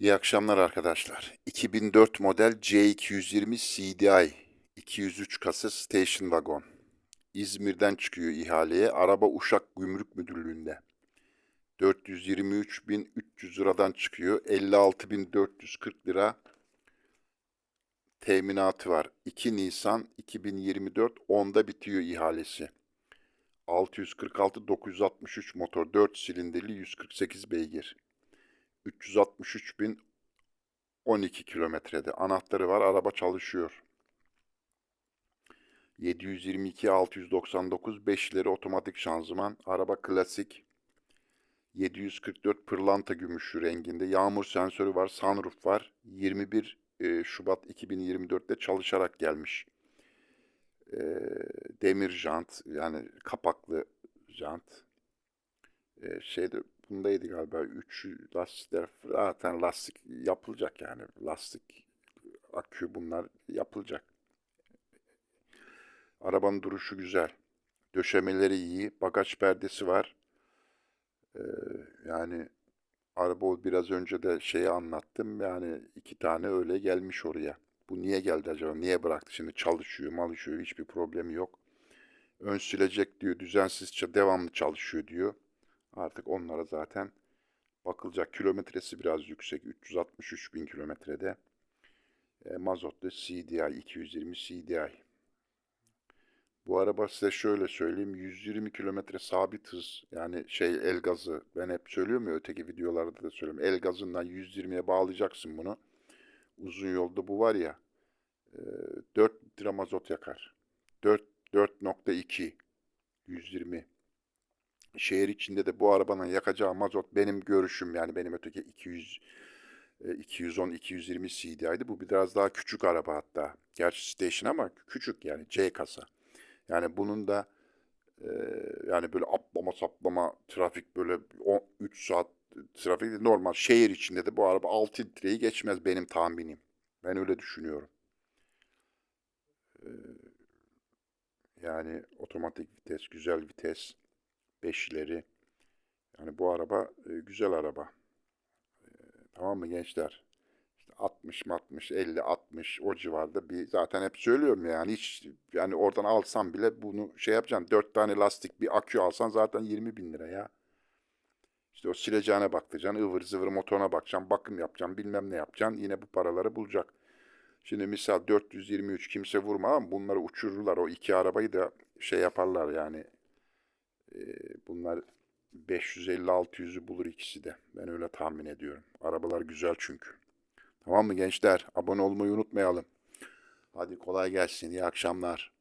İyi akşamlar arkadaşlar. 2004 model C220 CDI 203 kasa station wagon. İzmir'den çıkıyor ihaleye. Araba Uşak Gümrük Müdürlüğü'nde. 423.300 liradan çıkıyor. 56.440 lira teminatı var. 2 Nisan 2024 10'da bitiyor ihalesi. 646 963 motor 4 silindirli 148 beygir. 363 bin 12 kilometrede. Anahtarı var. Araba çalışıyor. 722 699 5 ileri otomatik şanzıman. Araba klasik. 744 pırlanta gümüşü renginde. Yağmur sensörü var. Sunroof var. 21 e, Şubat 2024'te çalışarak gelmiş. E, demir jant yani kapaklı jant. E, şeyde bundaydı galiba. Üçü lastikler zaten lastik yapılacak yani. Lastik akü bunlar yapılacak. Arabanın duruşu güzel. Döşemeleri iyi. Bagaj perdesi var. Ee, yani araba biraz önce de şeyi anlattım. Yani iki tane öyle gelmiş oraya. Bu niye geldi acaba? Niye bıraktı? Şimdi çalışıyor, malışıyor. Hiçbir problemi yok. Ön silecek diyor. Düzensiz devamlı çalışıyor diyor. Artık onlara zaten bakılacak. Kilometresi biraz yüksek. 363 bin kilometrede. E, mazotlu CDI 220 CDI. Bu araba size şöyle söyleyeyim. 120 kilometre sabit hız. Yani şey el gazı. Ben hep söylüyorum ya öteki videolarda da söylüyorum. El gazından 120'ye bağlayacaksın bunu. Uzun yolda bu var ya. e, 4 litre mazot yakar. 4 4.2 120. Şehir içinde de bu arabanın yakacağı mazot benim görüşüm yani benim öteki 200 e, 210 220 CDI'di. Bu biraz daha küçük araba hatta. Gerçi station ama küçük yani C kasa. Yani bunun da e, yani böyle atlama saplama trafik böyle 3 saat trafik normal şehir içinde de bu araba 6 litreyi geçmez benim tahminim. Ben öyle düşünüyorum. E, yani otomatik vites, güzel vites, beşleri. Yani bu araba e, güzel araba. E, tamam mı gençler? İşte 60 60 50 60 o civarda bir zaten hep söylüyorum yani hiç yani oradan alsam bile bunu şey yapacaksın 4 tane lastik bir akü alsan zaten 20 bin lira ya. İşte o sileceğine bakacaksın ıvır zıvır motoruna bakacaksın bakım yapacaksın bilmem ne yapacaksın yine bu paraları bulacak. Şimdi misal 423 kimse vurma ama bunları uçururlar o iki arabayı da şey yaparlar yani e, bunlar 550-600'ü bulur ikisi de. Ben öyle tahmin ediyorum. Arabalar güzel çünkü. Tamam mı gençler? Abone olmayı unutmayalım. Hadi kolay gelsin. İyi akşamlar.